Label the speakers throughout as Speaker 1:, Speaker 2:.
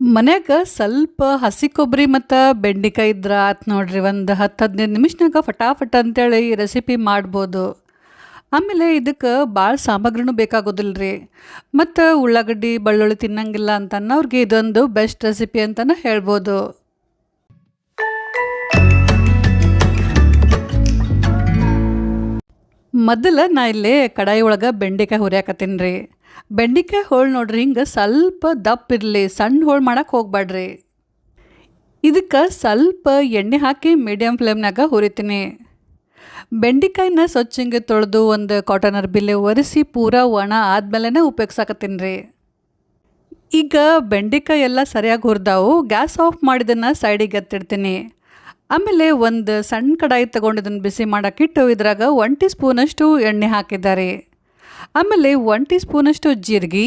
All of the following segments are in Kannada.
Speaker 1: ಮನ್ಯಾಗ ಸ್ವಲ್ಪ ಹಸಿ ಕೊಬ್ಬರಿ ಮತ್ತು ಬೆಂಡೆಕಾಯಿ ಇದ್ರೆ ಆತು ನೋಡ್ರಿ, ಒಂದು ಹತ್ತು ಹದಿನೈದು ನಿಮಿಷನಾಗ ಫಟಾಫಟ್ ಅಂತೇಳಿ ಈ ರೆಸಿಪಿ ಮಾಡ್ಬೋದು. ಆಮೇಲೆ ಇದಕ್ಕೆ ಭಾಳ ಸಾಮಗ್ರಿನೂ ಬೇಕಾಗೋದಿಲ್ಲ ರೀ ಮತ್ತು ಉಳ್ಳಾಗಡ್ಡಿ, ಬೆಳ್ಳುಳ್ಳಿ ತಿನ್ನಂಗಿಲ್ಲ ಅಂತ ಅವ್ರಿಗೆ ಇದೊಂದು ಬೆಸ್ಟ್ ರೆಸಿಪಿ ಅಂತಲೂ ಹೇಳ್ಬೋದು. ಮೊದಲ ನಾ ಇಲ್ಲಿ ಕಡಾಯಿ ಒಳಗೆ ಬೆಂಡೆಕಾಯಿ ಹುರಿಯಾಕತ್ತೀನಿ ರೀ. ಬೆಂಡೆಕಾಯಿ ಹೋಳು ನೋಡ್ರಿ ಹಿಂಗೆ ಸ್ವಲ್ಪ ದಪ್ಪ ಇರಲಿ, ಸಣ್ಣ ಹೋಳು ಮಾಡೋಕೆ ಹೋಗ್ಬೇಡ್ರಿ ಇದಕ್ಕೆ ಸ್ವಲ್ಪ ಎಣ್ಣೆ ಹಾಕಿ ಮೀಡಿಯಮ್ ಫ್ಲೇಮ್ನಾಗ ಹುರಿತೀನಿ. ಬೆಂಡೆಕಾಯಿನ ಸ್ವಚ್ಛ ಹಿಂಗೆ ತೊಳೆದು ಒಂದು ಕಾಟನ್ ಅರ್ಬಿಲೆ ಒರೆಸಿ ಪೂರ ಒಣ ಆದ್ಮೇಲೆ ಉಪಯೋಗಿಸಾಕತ್ತೀನಿ ರೀ. ಈಗ ಬೆಂಡೆಕಾಯಿ ಎಲ್ಲ ಸರಿಯಾಗಿ ಹುರಿದಾವು, ಗ್ಯಾಸ್ ಆಫ್ ಮಾಡಿದ್ದನ್ನು ಸೈಡಿಗೆ ಎತ್ತಿಡ್ತೀನಿ. ಆಮೇಲೆ ಒಂದು ಸಣ್ಣ ಕಡಾಯಿ ತೊಗೊಂಡಿದ್ದನ್ನು ಬಿಸಿ ಮಾಡೋಕ್ಕಿಟ್ಟು ಇದ್ರಾಗ ಒನ್ ಟೀ ಸ್ಪೂನಷ್ಟು ಎಣ್ಣೆ ಹಾಕಿದ್ದಾರೆ. ಆಮೇಲೆ ಒನ್ ಟೀ ಸ್ಪೂನಷ್ಟು ಜೀರಿಗೆ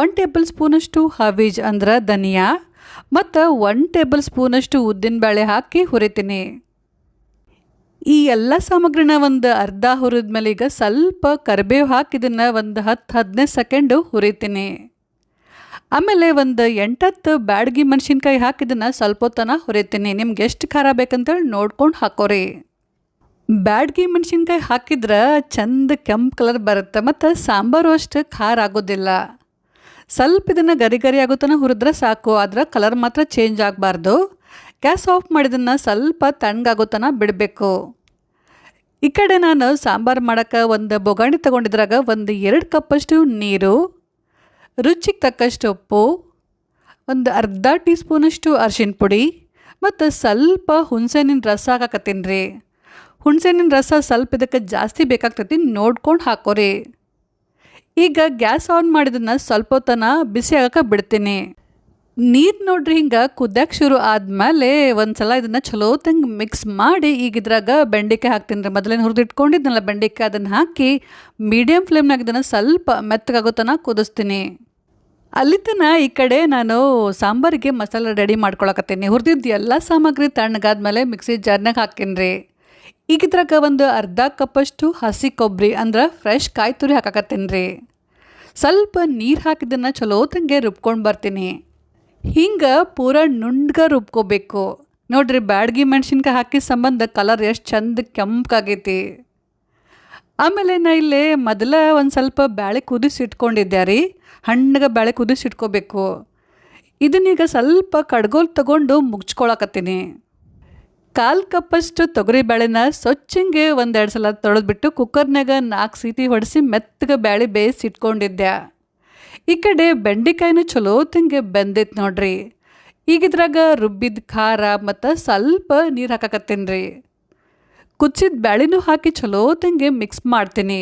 Speaker 1: ಒನ್ ಟೇಬಲ್ ಸ್ಪೂನಷ್ಟು ಹವೀಜ್ ಅಂದ್ರೆ ಧನಿಯಾ, ಮತ್ತು ಒನ್ ಟೇಬಲ್ ಸ್ಪೂನಷ್ಟು ಉದ್ದಿನಬೇಳೆ ಹಾಕಿ ಹುರಿತೀನಿ. ಈ ಎಲ್ಲ ಸಾಮಗ್ರಿನ ಒಂದು ಅರ್ಧ ಹುರಿದ ಮೇಲೆ ಈಗ ಸ್ವಲ್ಪ ಕರಿಬೇವು ಹಾಕಿದ್ದನ್ನು ಒಂದು ಹತ್ತು ಹದಿನೈದು ಸೆಕೆಂಡು ಹುರಿತೀನಿ. ಆಮೇಲೆ ಒಂದು ಎಂಟತ್ತು ಬ್ಯಾಡಗಿ ಮೆಣಸಿನ್ಕಾಯಿ ಹಾಕಿದ್ದನ್ನು ಸ್ವಲ್ಪ ಹೊತ್ತನ ಹುರಿತೀನಿ. ನಿಮ್ಗೆ ಎಷ್ಟು ಖಾರ ಬೇಕಂತೇಳಿ ನೋಡ್ಕೊಂಡು ಹಾಕೋರಿ. ಬ್ಯಾಡಗಿ ಮೆಣಸಿನ್ಕಾಯಿ ಹಾಕಿದ್ರೆ ಚಂದ ಕೆಂಪು ಕಲರ್ ಬರುತ್ತೆ ಮತ್ತು ಸಾಂಬಾರು ಅಷ್ಟು ಖಾರ ಆಗೋದಿಲ್ಲ. ಸ್ವಲ್ಪ ಇದನ್ನು ಗರಿ ಗರಿ ಆಗೋತನ ಹುರಿದ್ರೆ ಸಾಕು. ಅದರ ಕಲರ್ ಮಾತ್ರ ಚೇಂಜ್ ಆಗಬಾರ್ದು. ಗ್ಯಾಸ್ ಆಫ್ ಮಾಡಿದನ್ನು ಸ್ವಲ್ಪ ತಣ್ಣಗಾಗೋತನ ಬಿಡಬೇಕು. ಈ ಕಡೆ ನಾನು ಸಾಂಬಾರು ಮಾಡೋಕ್ಕೆ ಒಂದು ಬೊಗಾಣಿ ತೊಗೊಂಡಿದ್ರಾಗ ಒಂದು ಎರಡು ಕಪ್ಪಷ್ಟು ನೀರು ರುಚಿಗೆ ತಕ್ಕಷ್ಟು ಉಪ್ಪು, ಒಂದು ಅರ್ಧ ಟೀ ಸ್ಪೂನಷ್ಟು ಅರ್ಶಿಣ ಪುಡಿ ಮತ್ತು ಸ್ವಲ್ಪ ಹುಣಸೆಹಣ್ಣಿನ ರಸ ಹಾಕಕತ್ತೀನಿ ರೀ. ಹುಣಸೆಹಣ್ಣಿನ ರಸ ಸ್ವಲ್ಪ ಇದಕ್ಕೆ ಜಾಸ್ತಿ ಬೇಕಾಗ್ತೈತಿ, ನೋಡ್ಕೊಂಡು ಹಾಕೋರಿ. ಈಗ ಗ್ಯಾಸ್ ಆನ್ ಮಾಡಿದನ್ನು ಸ್ವಲ್ಪ ಹೊತ್ತನ ಬಿಸಿ ಆಗಕ್ಕೆ ಬಿಡ್ತೀನಿ. ನೀರು ನೋಡ್ರಿ ಹಿಂಗೆ ಕುದ್ಯಕ್ಕೆ ಶುರು ಆದಮೇಲೆ ಒಂದು ಸಲ ಇದನ್ನು ಚಲೋ ತಂಗೆ ಮಿಕ್ಸ್ ಮಾಡಿ ಈಗ ಇದ್ರಾಗ ಬೆಂಡೆಕಾಯಿ ಹಾಕ್ತೀನಿ ರೀ. ಮೊದಲೇನು ಹುರಿದಿಟ್ಕೊಂಡಿದ್ದನಲ್ಲ ಬೆಂಡೆಕಾಯಿ, ಅದನ್ನು ಹಾಕಿ ಮೀಡಿಯಮ್ ಫ್ಲೇಮ್ನಾಗ ಇದನ್ನು ಸ್ವಲ್ಪ ಮೆತ್ತಗಾಗೋ ತನಕ ಕುದಿಸ್ತೀನಿ. ಅಲ್ಲಿ ತನ ಈ ಕಡೆ ನಾನು ಸಾಂಬಾರಿಗೆ ಮಸಾಲೆ ರೆಡಿ ಮಾಡ್ಕೊಳಕತ್ತೀನಿ. ಹುರಿದಿದ್ದು ಎಲ್ಲ ಸಾಮಗ್ರಿ ತಣ್ಣಗಾದ್ಮೇಲೆ ಮಿಕ್ಸಿ ಜಾರ್ನಾಗ ಹಾಕಿನ್ರಿ ಈಗ ಇದ್ರಾಗ ಒಂದು ಅರ್ಧ ಕಪ್ಪಷ್ಟು ಹಸಿ ಕೊಬ್ಬರಿ ಅಂದ್ರೆ ಫ್ರೆಶ್ ಕಾಯಿ ತುರಿ ಹಾಕಕತ್ತೀನಿ ಸ್ವಲ್ಪ ನೀರು ಹಾಕಿದ್ದನ್ನು ಚಲೋ ತಂಗೆ ರುಬ್ಕೊಂಡು ಬರ್ತೀನಿ. ಹಿಂಗೆ ಪೂರ ನುಂಡ್ಗೆ ರುಬ್ಕೋಬೇಕು. ನೋಡ್ರಿ ಬ್ಯಾಡ್ಗಿ ಮೆಣಸಿನ್ಕಾಯಿ ಹಾಕಿ ಸಂಬಂಧ ಕಲರ್ ಎಷ್ಟು ಚಂದ ಕೆಂಪಾಗೈತಿ ಆಮೇಲೆ ನಾ ಇಲ್ಲಿ ಮೊದಲ ಒಂದು ಸ್ವಲ್ಪ ಬ್ಯಾಳೆ ಕುದಿಸಿ ಇಟ್ಕೊಂಡಿದ್ದೆ ರೀ. ಹಣ್ಣಗೆ ಬ್ಯಾಳೆ ಕುದಿಸಿ ಇಟ್ಕೋಬೇಕು ಇದನ್ನೀಗ ಸ್ವಲ್ಪ ಕಡ್ಗೋಲ್ ತಗೊಂಡು ಮುಗ್ಚ್ಕೊಳಕತ್ತೀನಿ ಕಾಲು ಕಪ್ಪಷ್ಟು ತೊಗರಿ ಬೇಳೆನ ಸ್ವಚ್ಛಂಗೆ ಒಂದೆರಡು ಸಲ ತೊಳೆದ್ಬಿಟ್ಟು ಕುಕ್ಕರ್ನಾಗ ನಾಲ್ಕು ಸೀಟಿ ಹೊಡೆಸಿ ಮೆತ್ತಗೆ ಬ್ಯಾಳೆ ಬೇಯಿಸಿ ಇಟ್ಕೊಂಡಿದ್ದೆ ಈ ಕಡೆ ಬೆಂಡೆಕಾಯಿನೂ ಚಲೋ ತಿಂಗೆ ಬೆಂದೈತೆ ನೋಡ್ರಿ. ಈಗಿದ್ರಾಗ ರುಬ್ಬಿದ ಖಾರ ಮತ್ತು ಸ್ವಲ್ಪ ನೀರು ಹಾಕಕತ್ತೀನಿ ರೀ. ಕುಚ್ಚಿದ ಬ್ಯಾಳಿನೂ ಹಾಕಿ ಚಲೋ ತಂಗೆ ಮಿಕ್ಸ್ ಮಾಡ್ತೀನಿ.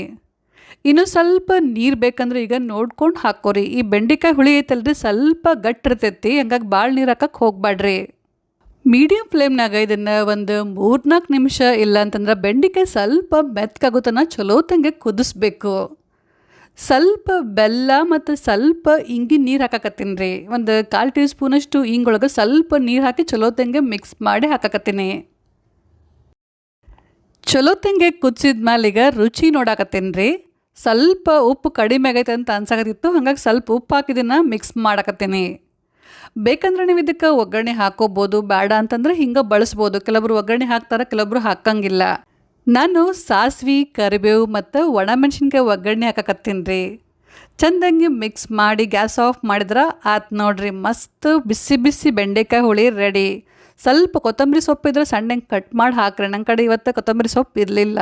Speaker 1: ಇನ್ನು ಸ್ವಲ್ಪ ನೀರು ಬೇಕಂದ್ರೆ ಈಗ ನೋಡ್ಕೊಂಡು ಹಾಕೋರಿ. ಈ ಬೆಂಡೆಕಾಯಿ ಹುಳಿ ಐತಲ್ರಿ, ಸ್ವಲ್ಪ ಗಟ್ಟಿರ್ತೈತಿ ಹಂಗಾಗಿ ಭಾಳ ನೀರು ಹಾಕಕ್ಕೆ ಹೋಗ್ಬೇಡ್ರಿ ಮೀಡಿಯಮ್ ಫ್ಲೇಮ್ನಾಗ ಇದನ್ನು ಒಂದು ಮೂರ್ನಾಲ್ಕು ನಿಮಿಷ ಇಲ್ಲ ಅಂತಂದ್ರೆ ಬೆಂಡೆಕಾಯಿ ಸ್ವಲ್ಪ ಮೆತ್ಕಾಗುತ್ತನ ಚಲೋ ತಂಗೆ ಕುದಿಸ್ಬೇಕು. ಸ್ವಲ್ಪ ಬೆಲ್ಲ ಮತ್ತು ಸ್ವಲ್ಪ ಇಂಗಿ ನೀರು ಹಾಕಕತ್ತೀನಿ ರೀ. ಒಂದು ಕಾಲು ಟೀ ಸ್ಪೂನಷ್ಟು ಇಂಗೊಳಗೆ ಸ್ವಲ್ಪ ನೀರು ಹಾಕಿ ಚಲೋತಂಗೆ ಮಿಕ್ಸ್ ಮಾಡಿ ಹಾಕಾಕತ್ತೀನಿ. ಚಲೋ ತಂಗೆ ಕುದಿಸಿದ ಮೇಲೆ ಈಗ ರುಚಿ ನೋಡಾಕತ್ತೀನಿ ರೀ ಸ್ವಲ್ಪ ಉಪ್ಪು ಕಡಿಮೆ ಆಗೈತೆ ಅಂತ ಅನ್ಸಾಕತ್ತಿತ್ತು, ಹಾಗಾಗಿ ಸ್ವಲ್ಪ ಉಪ್ಪು ಹಾಕಿದನ್ನ ಮಿಕ್ಸ್ ಮಾಡಾಕತ್ತೀನಿ. ಬೇಕಂದ್ರೆ ನೀವು ಇದಕ್ಕೆ ಒಗ್ಗರಣೆ ಹಾಕೋಬೋದು ಬೇಡ ಅಂತಂದ್ರೆ ಹಿಂಗೆ ಬಳಸ್ಬೋದು. ಕೆಲವರು ಒಗ್ಗರಣೆ ಹಾಕ್ತಾರೆ, ಕೆಲವರು ಹಾಕಂಗಿಲ್ಲ. ನಾನು ಸಾಸ್ವಿ, ಕರಿಬೇವು ಮತ್ತು ಒಣಮೆಣ್ಸಿನ್ಕಾಯಿ ಒಗ್ಗರಣೆ ಹಾಕಕತ್ತೀನಿ ರೀ ಚಂದಂಗೆ ಮಿಕ್ಸ್ ಮಾಡಿ ಗ್ಯಾಸ್ ಆಫ್ ಮಾಡಿದ್ರೆ ಆತು ನೋಡ್ರಿ, ಮಸ್ತ್ ಬಿಸಿ ಬಿಸಿ ಬೆಂಡೆಕಾಯಿ ಹುಳಿ ರೆಡಿ ಸ್ವಲ್ಪ ಕೊತ್ತಂಬರಿ ಸೊಪ್ಪು ಇದ್ರೆ ಸಣ್ಣಂಗೆ ಕಟ್ ಮಾಡಿ ಹಾಕ್ರಿ. ನನ್ನ ಕಡೆ ಇವತ್ತು ಕೊತ್ತಂಬರಿ ಸೊಪ್ಪು ಇರಲಿಲ್ಲ.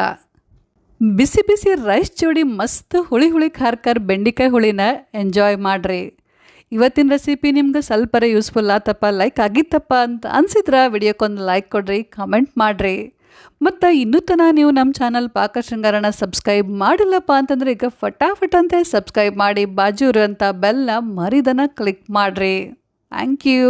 Speaker 1: ಬಿಸಿ ಬಿಸಿ ರೈಸ್ ಜೋಡಿ ಮಸ್ತ್ ಹುಳಿ ಹುಳಿ ಖಾರ ಖಾರ ಬೆಂಡೆಕಾಯಿ ಹುಳಿನ ಎಂಜಾಯ್ ಮಾಡಿರಿ. ಇವತ್ತಿನ ರೆಸಿಪಿ ನಿಮ್ಗೆ ಸ್ವಲ್ಪರೇ ಯೂಸ್ಫುಲ್ ಆತಪ್ಪ ಲೈಕ್ ಆಗಿತ್ತಪ್ಪ ಅಂತ ಅನ್ಸಿದ್ರೆ ವಿಡಿಯೋಕ್ಕೊಂದು ಲೈಕ್ ಕೊಡ್ರಿ ಕಮೆಂಟ್ ಮಾಡಿರಿ. ಮತ್ತು ಇನ್ನೂ ತನ ನೀವು ನಮ್ಮ ಚಾನಲ್ ಪಾಕ ಶೃಂಗಾರನ ಸಬ್ಸ್ಕ್ರೈಬ್ ಮಾಡಿಲ್ಲಪ್ಪ ಅಂತಂದ್ರೆ ಈಗ ಫಟಾಫಟ್ ಅಂತ ಸಬ್ಸ್ಕ್ರೈಬ್ ಮಾಡಿ, ಬಾಜು ಇರುವಂಥ ಬೆಲ್ನ ಮರಿದನ ಕ್ಲಿಕ್ ಮಾಡಿರಿ. Thank you